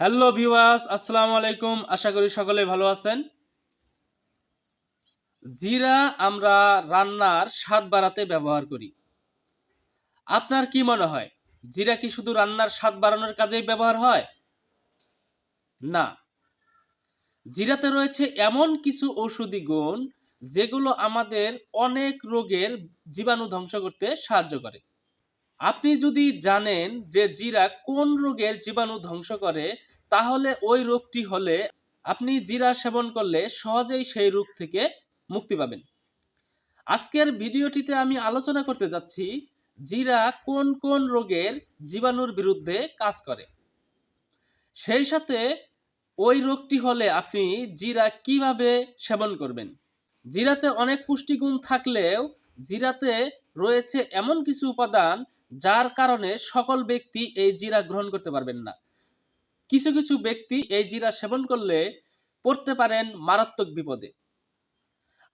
Hello viewers আসসালামু আলাইকুম আশা করি সকলে ভালো আছেন। জিরা আমরা রান্নার স্বাদ বাড়াতে ব্যবহার করি। আপনার কি মনে হয়, জিরা কি শুধু রান্নার স্বাদ বাড়ানোর কাজেই ব্যবহার হয়? না। জিরাতে রয়েছে এমন কিছু ঔষধি গুণ, যেগুলো আমাদের অনেক রোগের জীবাণু ধ্বংস করতে সাহায্য করে। আপনি যদি জানেন যে জিরা কোন রোগের জীবাণু ধ্বংস করে, তাহলে ওই রোগটি হলে আপনি জিরা সেবন করলে সহজেই সেই রোগ থেকে মুক্তি পাবেন। আজকের ভিডিওটিতে আমি আলোচনা করতে যাচ্ছি জিরা কোন কোন রোগের জীবাণুর বিরুদ্ধে কাজ করে। সেই সাথে ওই রোগটি হলে আপনি জিরা কীভাবে সেবন করবেন? জিরাতে অনেক পুষ্টিগুণ থাকলেও জিরাতে রয়েছে এমন কিছু উপাদান যার কারণে সকল ব্যক্তি এই জিরা গ্রহণ করতে পারবেন না। কিছু কিছু ব্যক্তি এই জিরা সেবন করলে পড়তে পারেন মারাত্মক বিপদে।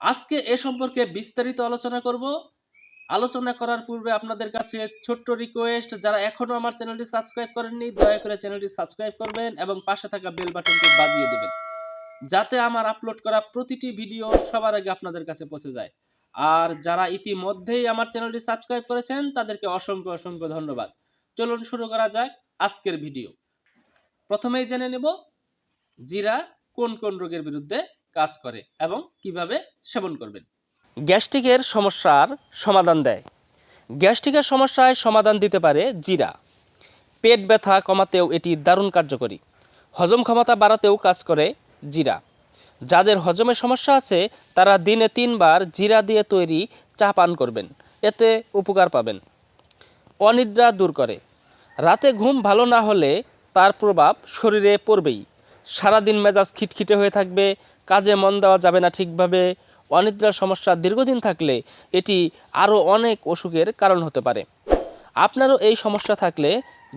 আজকে এ সম্পর্কে বিস্তারিত আলোচনা করব। আলোচনা করার পূর্বে আপনাদের কাছে ছোট্ট রিকোয়েস্ট যারা এখনও আমার চ্যানেলটি সাবস্ক্রাইব করেননি, দয়া করে চ্যানেলটি সাবস্ক্রাইব করবেন এবং পাশে থাকা বেল বাটনটি বাজিয়ে দেবেন। যাতে আমার আপলোড করা প্রতিটি ভিডিও সবার আগে আপনাদের কাছে পৌঁছে যায়। আর যারা ইতিমধ্যেই আমার চ্যানেলটি সাবস্ক্রাইব করেছেন, তাদেরকে অসংখ্য অসংখ্য ধন্যবাদ। চলুন শুরু করা যাক আজকের ভিডিও। প্রথমেই জেনে নেব জিরা কোন কোন রোগের বিরুদ্ধে কাজ করে এবং কীভাবে সেবন করবেন। গ্যাস্ট্রিকের সমস্যার সমাধান দেয়। গ্যাস্ট্রিকের সমস্যায় সমাধান দিতে পারে জিরা। পেট ব্যথা কমাতেও এটি দারুণ কার্যকরী। হজম ক্ষমতা বাড়াতেও কাজ করে জিরা। যাদের হজমের সমস্যা আছে, তারা দিনে তিনবার জিরা দিয়ে তৈরি চা পান করবেন। এতে উপকার পাবেন। অনিদ্রা দূর করে। রাতে ঘুম ভালো না হলে তার প্রভাব শরীরে পড়বেই। সারাদিন মেজাজ খিটখিটে হয়ে থাকবে, কাজে মন দেওয়া যাবে না ঠিকভাবে। অনিদ্রার সমস্যা দীর্ঘদিন থাকলে এটি আরও অনেক অসুখের কারণ হতে পারে। আপনারও এই সমস্যা থাকলে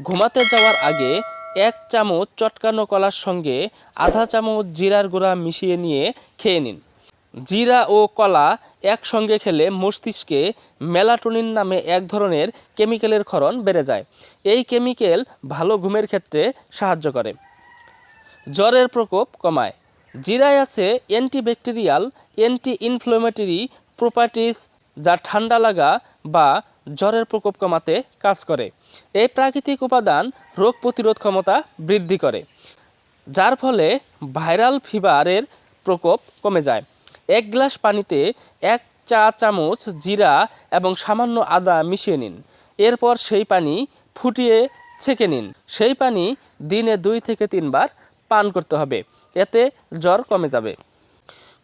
ঘুমাতে যাওয়ার আগে এক চামচ চটকানো কলার সঙ্গে আধা চামচ জিরার গুঁড়া মিশিয়ে নিয়ে খেয়ে নিন। জিরা ও কলা একসঙ্গে খেলে মস্তিষ্কে মেলাটোনিন নামে এক ধরনের কেমিক্যালের ক্ষরণ বেড়ে যায়। এই কেমিক্যাল ভালো ঘুমের ক্ষেত্রে সাহায্য করে। জ্বরের প্রকোপ কমায়। জিরায় আছে অ্যান্টিব্যাকটেরিয়াল অ্যান্টি ইনফ্লোমেটরি প্রপার্টিস যা ঠান্ডা লাগা বা জ্বরের প্রকোপ কমাতে কাজ করে। এই প্রাকৃতিক উপাদান রোগ প্রতিরোধ ক্ষমতা বৃদ্ধি করে, যার ফলে ভাইরাল ফিভারের প্রকোপ কমে যায়। এক গ্লাস পানিতে এক চা চামচ জিরা এবং সামান্য আদা মিশিয়ে নিন। এরপর সেই পানি ফুটিয়ে ছেঁকে নিন। সেই পানি দিনে দুই থেকে তিনবার পান করতে হবে। এতে জ্বর কমে যাবে।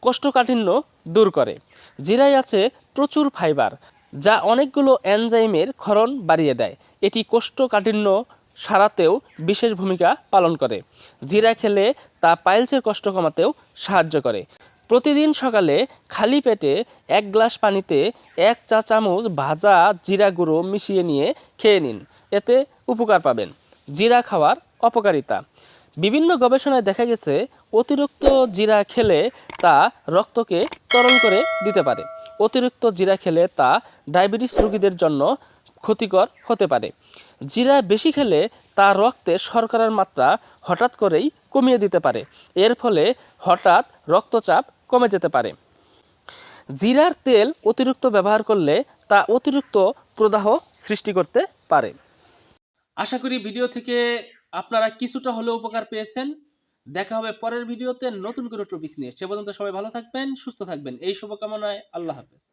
কোষ্ঠকাঠিন্য দূর করে। জিরায় আছে প্রচুর ফাইবার। যা অনেকগুলো এনজাইমের ক্ষরণ বাড়িয়ে দেয়। এটি কোষ্ঠকাঠিন্য সারাতেও বিশেষ ভূমিকা পালন করে। জিরা খেলে তা পাইলসের কষ্ট কমাতেও সাহায্য করে। প্রতিদিন সকালে খালি পেটে এক গ্লাস পানিতে এক চা চামচ ভাজা জিরা গুঁড়ো মিশিয়ে নিয়ে খেয়ে নিন। এতে উপকার পাবেন। জিরা খাওয়ার অপকারিতা। বিভিন্ন গবেষণায় দেখা গেছে, অতিরিক্ত জিরা খেলে তা রক্তকে তরল করে দিতে পারে। অতিরিক্ত জিরা খেলে তা ডায়াবেটিস রোগীদের জন্য ক্ষতিকর হতে পারে। জিরা বেশি খেলে তা রক্তে শর্করার মাত্রা হঠাৎ করেই কমিয়ে দিতে পারে। এর ফলে হঠাৎ রক্তচাপ কমে যেতে পারে। জিরার তেল অতিরিক্ত ব্যবহার করলে তা অতিরিক্ত প্রদাহ সৃষ্টি করতে পারে। আশা করি ভিডিও থেকে আপনারা কিছুটা হলেও উপকার পেয়েছেন। দেখা হবে পরের ভিডিওতে নতুন কোনো টপিক নিয়ে। সে পর্যন্ত সবাই ভালো থাকবেন, সুস্থ থাকবেন। এই শুভকামনায় আল্লাহ হাফেজ।